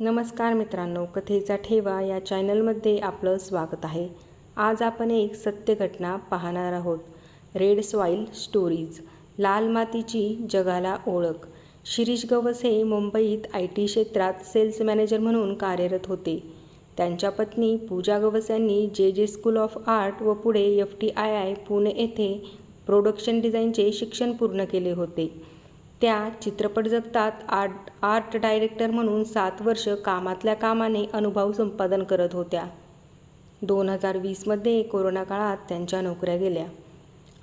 नमस्कार मित्रांनो कथेचा ठेवा या चॅनलमध्ये आपलं स्वागत आहे. आज आपण एक सत्य घटना पाहणार आहोत. रेड सॉईल स्टोरीज लाल मातीची जगाला ओळख. शिरीष गवस हे मुंबईत आय टी क्षेत्रात सेल्स मॅनेजर म्हणून कार्यरत होते. त्यांच्या पत्नी पूजा गवस यांनी जे जे स्कूल ऑफ आर्ट व पुढे F T I I Pune येथे प्रोडक्शन डिझाईनचे शिक्षण पूर्ण केले होते. त्या चित्रपट जगतात आर्ट आर्ट डायरेक्टर म्हणून सात वर्ष कामातल्या कामाने अनुभव संपादन करत होत्या. दोन हजार वीसमध्ये कोरोना काळात त्यांच्या नोकऱ्या गेल्या.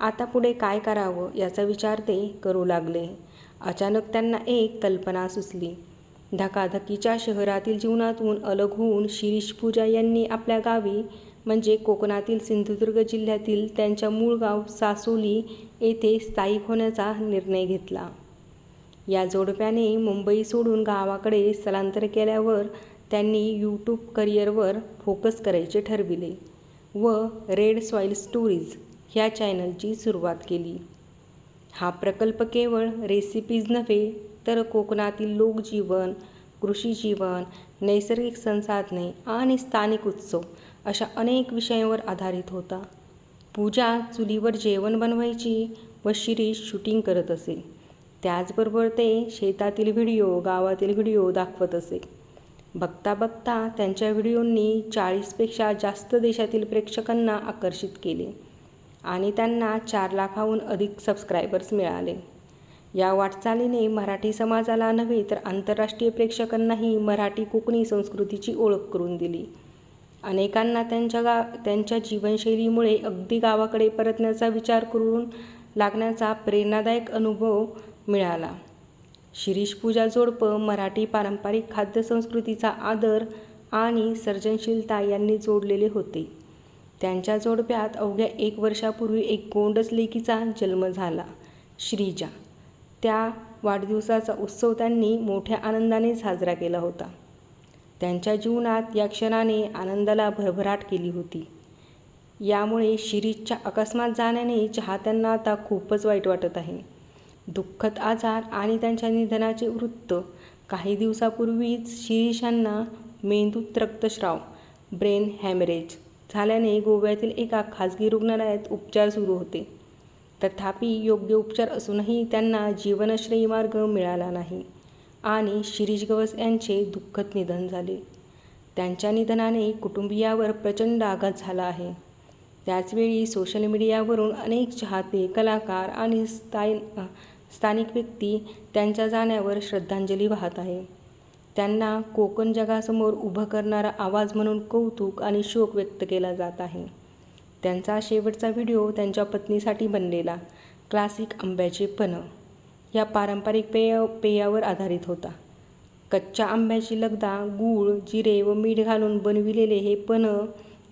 आता पुढे काय करावं याचा विचार ते करू लागले. अचानक त्यांना एक कल्पना सुचली. धकाधकीच्या शहरातील जीवनातून अलग होऊन शिरीष पूजा यांनी आपल्या गावी म्हणजे कोकणातील सिंधुदुर्ग जिल्ह्यातील त्यांच्या मूळ गाव सासोली येथे स्थायिक होण्याचा निर्णय घेतला. या जोडप्याने मुंबई सोडून गावाकडे स्थलांतर केल्यावर त्यांनी यूट्यूब करिअरवर फोकस करायचे ठरविले व रेड सॉईल स्टोरीज ह्या चॅनलची सुरुवात केली. हा प्रकल्प केवळ रेसिपीज नव्हे तर कोकणातील लोकजीवन कृषी जीवन नैसर्गिक संसाधने आणि स्थानिक उत्सव अशा अनेक विषयांवर आधारित होता. पूजा चुलीवर जेवण बनवायची व शिरीष शूटिंग करत असे. त्याचबरोबर ते शेतातील व्हिडिओ गावातील व्हिडिओ दाखवत असे. बघता बघता त्यांच्या व्हिडिओंनी चाळीसपेक्षा जास्त देशातील प्रेक्षकांना आकर्षित केले आणि त्यांना चार लाखाहून अधिक सबस्क्रायबर्स मिळाले. या वाटचालीने मराठी समाजाला नव्हे तर आंतरराष्ट्रीय प्रेक्षकांनाही मराठी कोकणी संस्कृतीची ओळख करून दिली. अनेकांना त्यांच्या गा त्यांच्या जीवनशैलीमुळे अगदी गावाकडे परतण्याचा विचार करून लागण्याचा प्रेरणादायक अनुभव मिळाला. शिरीष पूजा जोडपं मराठी पारंपरिक खाद्यसंस्कृतीचा आदर आणि सर्जनशीलता यांनी जोडलेले होते. त्यांच्या जोडप्यात अवघ्या एक वर्षापूर्वी एक गोंडस लेकीचा जन्म झाला श्रीजा. त्या वाढदिवसाचा उत्सव त्यांनी मोठ्या आनंदाने साजरा केला होता. त्यांच्या जीवनात या क्षणाने आनंदाला भरभराट केली होती. यामुळे शिरीषच्या अकस्मात जाण्याने चाहत्यांना आता खूपच वाईट वाटत आहे. दुःखद आजार आणि त्यांच्या निधनाचे वृत्त. काही दिवसापूर्वीच शिरीषांना मेंदूत रक्तस्राव ब्रेन हॅमरेज झाल्याने गोव्यातील एका खाजगी रुग्णालयात उपचार सुरू होते. तथापि योग्य उपचार असूनही त्यांना जीवनश्रेयी मार्ग मिळाला नाही आणि शिरीष गवस यांचे दुःखद निधन झाले. त्यांच्या निधनाने कुटुंबियावर प्रचंड आघात झाला आहे. त्याचवेळी सोशल मीडियावरून अनेक चाहते कलाकार आणि स्थायी स्थानिक व्यक्ती त्यांच्या जाण्यावर श्रद्धांजली वाहत आहे. त्यांना कोकण जगासमोर उभं करणारा आवाज म्हणून कौतुक आणि शोक व्यक्त केला जात आहे. त्यांचा शेवटचा व्हिडिओ त्यांच्या पत्नीसाठी बनलेला क्लासिक आंब्याचे पणं या पारंपरिक पेय पेयावर आधारित होता. कच्च्या आंब्याची लगदा गूळ जिरे व मीठ घालून बनविलेले हे पणं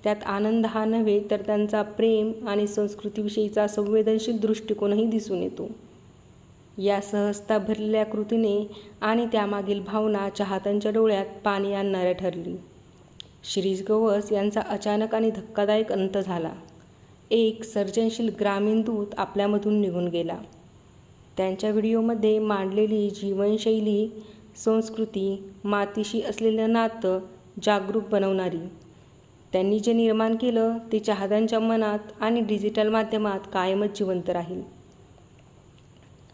त्यात आनंद हा नव्हे तर त्यांचा प्रेम आणि संस्कृतीविषयीचा संवेदनशील दृष्टिकोनही दिसून येतो. या सहजता भरलेल्या कृतीने आणि त्यामागील भावना चाहत्यांच्या डोळ्यात पाणी आणणाऱ्या ठरली. शिरीष गवस यांचा अचानक आणि धक्कादायक अंत झाला. एक सर्जनशील ग्रामीण दूत आपल्यामधून निघून गेला. त्यांच्या व्हिडिओमध्ये मांडलेली जीवनशैली संस्कृती मातीशी असलेलं नातं जागरूक बनवणारी. त्यांनी जे निर्माण केलं ते चाहत्यांच्या मनात आणि डिजिटल माध्यमात कायमच जिवंत राहील.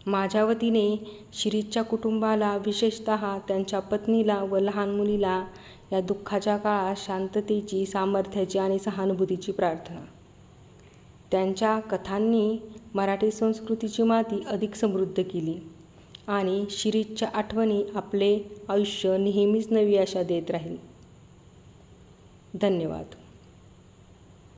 माझ्या वतीने शिरीषच्या कुटुंबाला विशेषत त्यांच्या पत्नीला व लहान मुलीला या दुःखाच्या काळात शांततेची सामर्थ्याची आणि सहानुभूतीची प्रार्थना. त्यांच्या कथांनी मराठी संस्कृतीची माती अधिक समृद्ध केली आणि शिरीषच्या आठवणी आपले आयुष्य नेहमीच नवी आशा देत राहील. धन्यवाद.